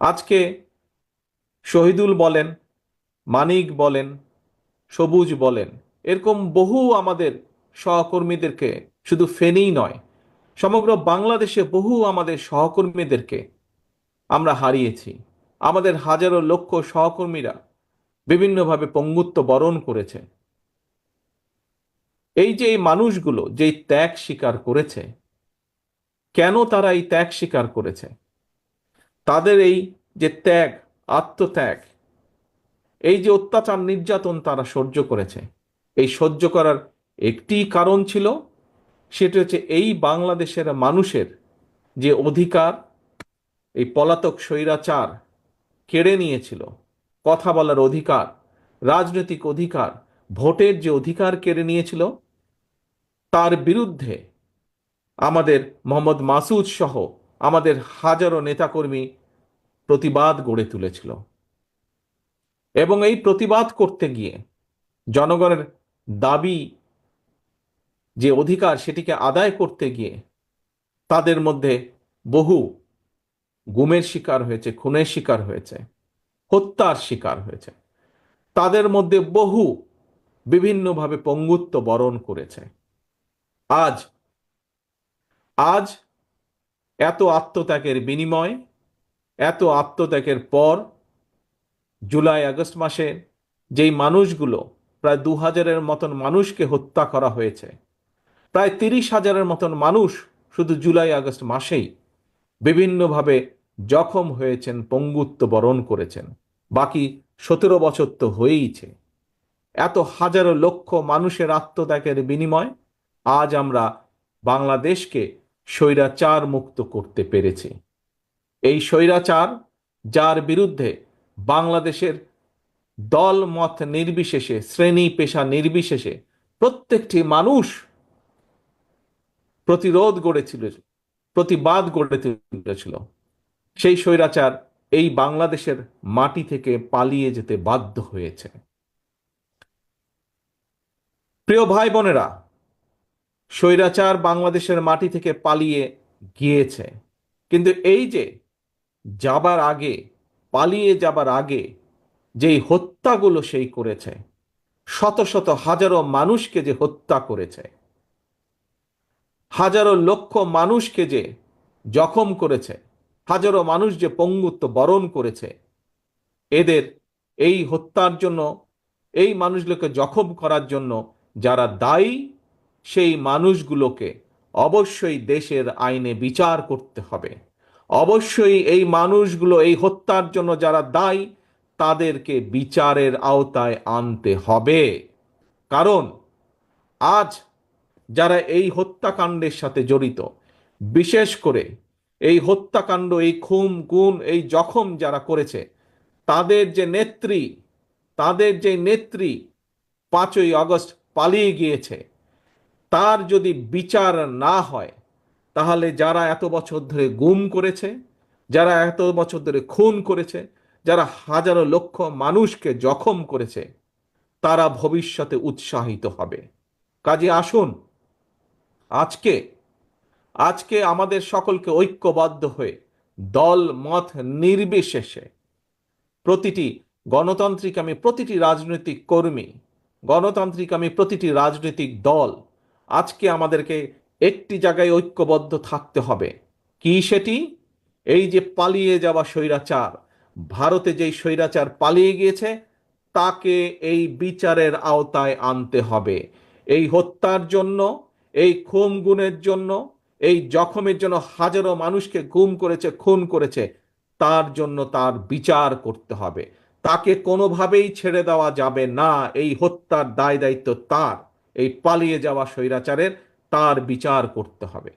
আজকে শহীদুল বলেন, মানিক বলেন, সবুজ বলেন। এরকম বহু আমাদের সহকর্মীদেরকে শুধু ফেনেই নয়, সমগ্র বাংলাদেশে বহু আমাদের সহকর্মীদেরকে আমরা হারিয়েছি। আমাদের হাজারো লক্ষ সহকর্মীরা বিভিন্নভাবে পঙ্গুত্ব বরণ করেছে। এই যে এই মানুষগুলো যেই ত্যাগ স্বীকার করেছে, কেন তারা এই ত্যাগ স্বীকার করেছে? তাদের এই যে ত্যাগ, আত্মত্যাগ, এই যে অত্যাচার নির্যাতন তারা সহ্য করেছে। এই সহ্য করার একটি কারণ ছিল, সেটা হচ্ছে এই বাংলাদেশের মানুষের যে অধিকার, এই পলাতক স্বৈরাচার কেড়ে নিয়েছিল। কথা বলার অধিকার, রাজনৈতিক অধিকার, ভোটের যে অধিকার কেড়ে নিয়েছিল, তার বিরুদ্ধে আমাদের মোহাম্মদ মাসুদ সহ আমাদের হাজারো নেতাকর্মী প্রতিবাদ গড়ে তুলেছিল। এবং এই প্রতিবাদ করতে গিয়ে জনগণের দাবি যে অধিকার সেটিকে আদায় করতে গিয়ে তাদের মধ্যে বহু গুমের শিকার হয়েছে, খুনের শিকার হয়েছে, হত্যার শিকার হয়েছে। তাদের মধ্যে বহু বিভিন্নভাবে পঙ্গুত্ব বরণ করেছে। আজ আজ এত আত্মত্যাগের বিনিময়, এত আত্মত্যাগের পর জুলাই, আগস্ট মাসে যেই মানুষগুলো প্রায় দু হাজারের মতন মানুষকে হত্যা করা হয়েছে, প্রায় তিরিশ হাজারের মতন মানুষ শুধু জুলাই, আগস্ট মাসেই বিভিন্নভাবে জখম হয়েছেন, পঙ্গুত্ব বরণ করেছেন। বাকি সতেরো বছর তো হয়েইছে। এত হাজারো লক্ষ মানুষের আত্মত্যাগের বিনিময় আজ আমরা বাংলাদেশকে স্বৈরাচার মুক্ত করতে পেরেছি। এই স্বৈরাচার, যার বিরুদ্ধে বাংলাদেশের দল মত নির্বিশেষে, শ্রেণি পেশা নির্বিশেষে প্রত্যেকটি মানুষ প্রতিরোধ গড়েছিল, প্রতিবাদ গড়ে তুলেছিল সেই স্বৈরাচার এই বাংলাদেশের মাটি থেকে পালিয়ে যেতে বাধ্য হয়েছে। প্রিয় ভাই বোনেরা স্বৈরাচার বাংলাদেশের মাটি থেকে পালিয়ে গিয়েছে। কিন্তু এই যে যাবার আগে, পালিয়ে যাবার আগে যেই হত্যাগুলো সেই করেছে, শত শত হাজারো মানুষকে যে হত্যা করেছে, হাজারো লক্ষ মানুষকে যে জখম করেছে, হাজারো মানুষ যে পঙ্গুত্ব বরণ করেছে, এদের এই হত্যার জন্য, এই মানুষগুলোকে জখম করার জন্য যারা দায়ী সেই মানুষগুলোকে অবশ্যই দেশের আইনে বিচার করতে হবে। অবশ্যই এই মানুষগুলো, এই হত্যার জন্য যারা দায়ী, তাদেরকে বিচারের আওতায় আনতে হবে। কারণ আজ যারা এই হত্যাকাণ্ডের সাথে জড়িত, বিশেষ করে এই হত্যাকাণ্ড, এই খুম গুণ, এই জখম যারা করেছে, তাদের যে নেত্রী, তাদের যে নেত্রী পাঁচই আগস্ট পালিয়ে গিয়েছে তার যদি বিচার না হয়, তাহলে যারা এত বছর ধরে গুম করেছে, যারা এত বছর ধরে খুন করেছে, যারা হাজারো লক্ষ মানুষকে জখম করেছে, তারা ভবিষ্যতে উৎসাহিত হবে। কাজে আসুন, আজকে আজকে আমাদের সকলকে ঐক্যবদ্ধ হয়ে দল, মত নির্বিশেষে প্রতিটি গণতান্ত্রিক আমি প্রতিটি রাজনৈতিক কর্মী, গণতান্ত্রিক আমি প্রতিটি রাজনৈতিক দল আজকে আমাদেরকে একটি জায়গায় ঐক্যবদ্ধ থাকতে হবে। কি সেটি? এই যে পালিয়ে যাওয়া স্বৈরাচার। ভারতে যেই স্বৈরাচার পালিয়ে গিয়েছে, তাকে এই বিচারের আওতায় আনতে হবে। এই হত্যার জন্য, এই খুন গুণের জন্য, এই জখমের জন্য হাজারো মানুষকে গুম করেছে, খুন করেছে, তার জন্য তার বিচার করতে হবে। তাকে কোনোভাবেই ছেড়ে দেওয়া যাবে না। এই হত্যার দায় দায়িত্ব তার। এই পালিয়ে যাওয়া স্বৈরাচারের তার বিচার করতে হবে।